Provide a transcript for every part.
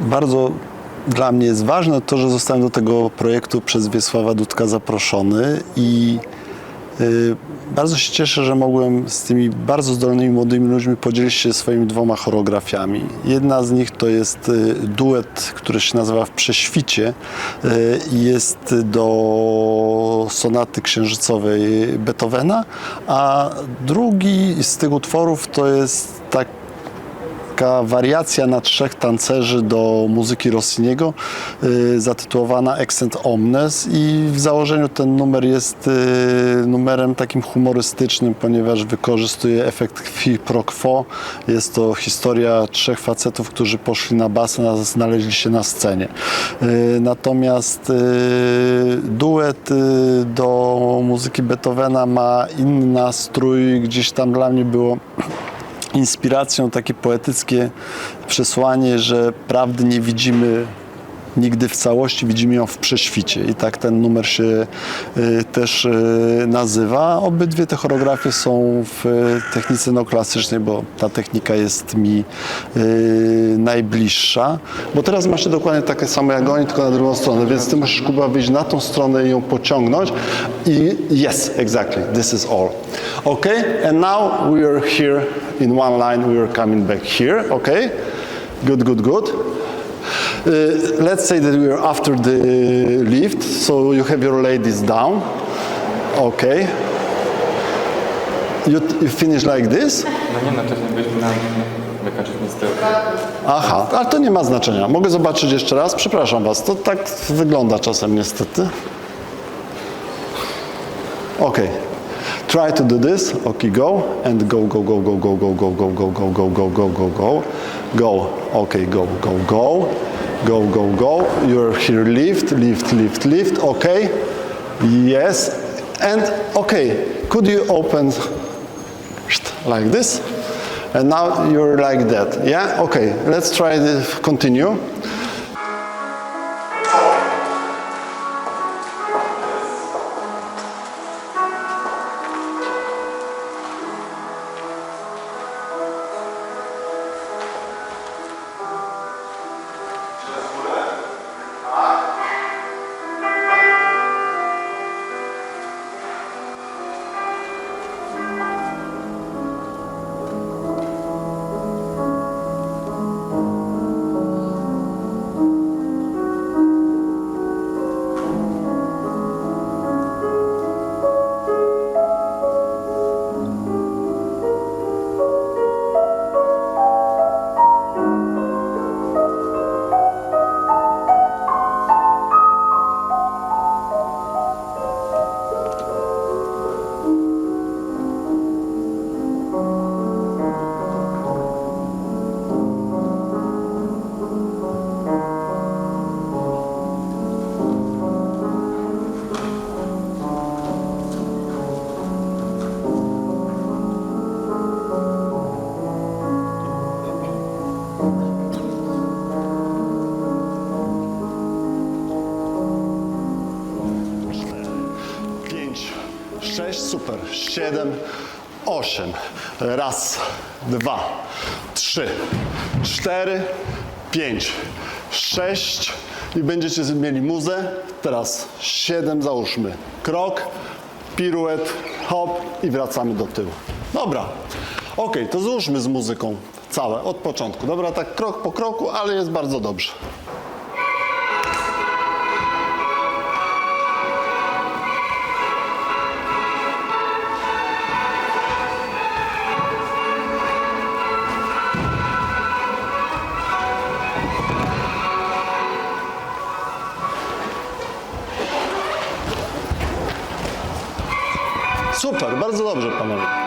Bardzo dla mnie jest ważne to, że zostałem do tego projektu przez Wiesława Dudka zaproszony i y, bardzo się cieszę, że mogłem z tymi bardzo zdolnymi młodymi ludźmi podzielić się swoimi dwoma choreografiami. Jedna z nich to jest y, duet, który się nazywa W Prześwicie y, i jest do sonaty księżycowej Beethovena, a drugi z tych utworów to jest taka wariacja na trzech tancerzy do muzyki Rossiniego y, zatytułowana Accent Omnes i w założeniu ten numer jest y, numerem takim humorystycznym, ponieważ wykorzystuje efekt qui pro quo. Jest to historia trzech facetów, którzy poszli na basen, a znaleźli się na scenie. Y, natomiast duet do muzyki Beethovena ma inny nastrój, gdzieś tam dla mnie było inspiracją takie poetyckie przesłanie, że prawdy nie widzimy nigdy w całości, widzimy ją w prześwicie. I tak ten numer się y, też y, nazywa. Obydwie te choreografie są w y, technice neoklasycznej, bo ta technika jest mi najbliższa. Bo teraz masz dokładnie takie samo jak oni, tylko na drugą stronę, więc ty musisz Kuba wyjść na tą stronę i ją pociągnąć. I yes, exactly, this is all. Okay, and now we are here in one line, we are coming back here, okay? Good, good, good. Uh, let's say that we are after the lift, so you have your ladies down. Okay. You, you finish like this? No nie no, to byśmy nam wykończyć niestety. Aha, ale to nie ma znaczenia. Mogę zobaczyć jeszcze raz? Przepraszam Was, to tak wygląda czasem niestety. Okay. Try to do this. Okay, go and go, go, go, go, go, go, go, go, go, go, go, go, go, go, go, go. Okay, go, go, go, go, go, go. You're here. Lift, lift, lift, lift. Okay. Yes. And okay. Could you open like this? And now you're like that. Yeah. Okay. Let's try to continue. Siedem, osiem. Raz, dwa, trzy, cztery, pięć, sześć i będziecie mieli muzę. Teraz siedem, załóżmy. Krok, piruet, hop i wracamy do tyłu. Dobra. Ok, to złóżmy z muzyką całe, od początku. Dobra, tak krok po kroku, ale jest bardzo dobrze. Super, bardzo dobrze panowie.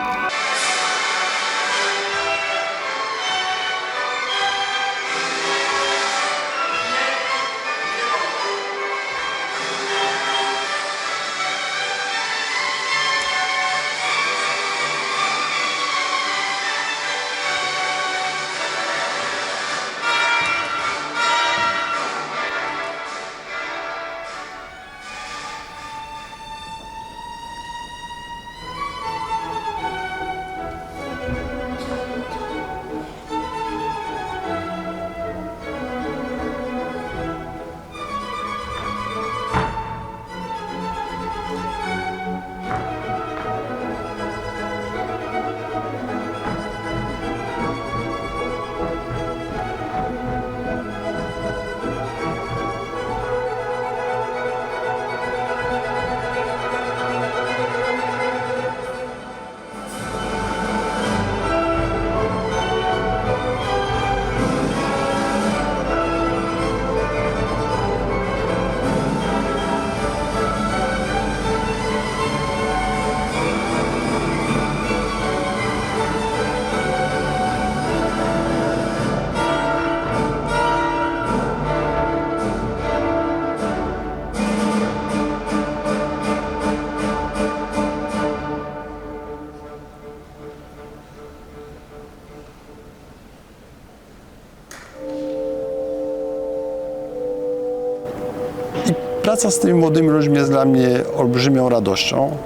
Praca z tymi młodymi ludźmi jest dla mnie olbrzymią radością,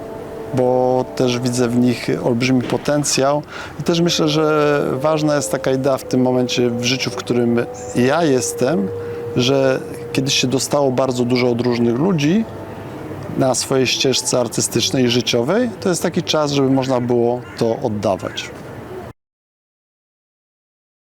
bo też widzę w nich olbrzymi potencjał i też myślę, że ważna jest taka idea w tym momencie w życiu, w którym ja jestem, że kiedyś się dostało bardzo dużo od różnych ludzi na swojej ścieżce artystycznej i życiowej, to jest taki czas, żeby można było to oddawać.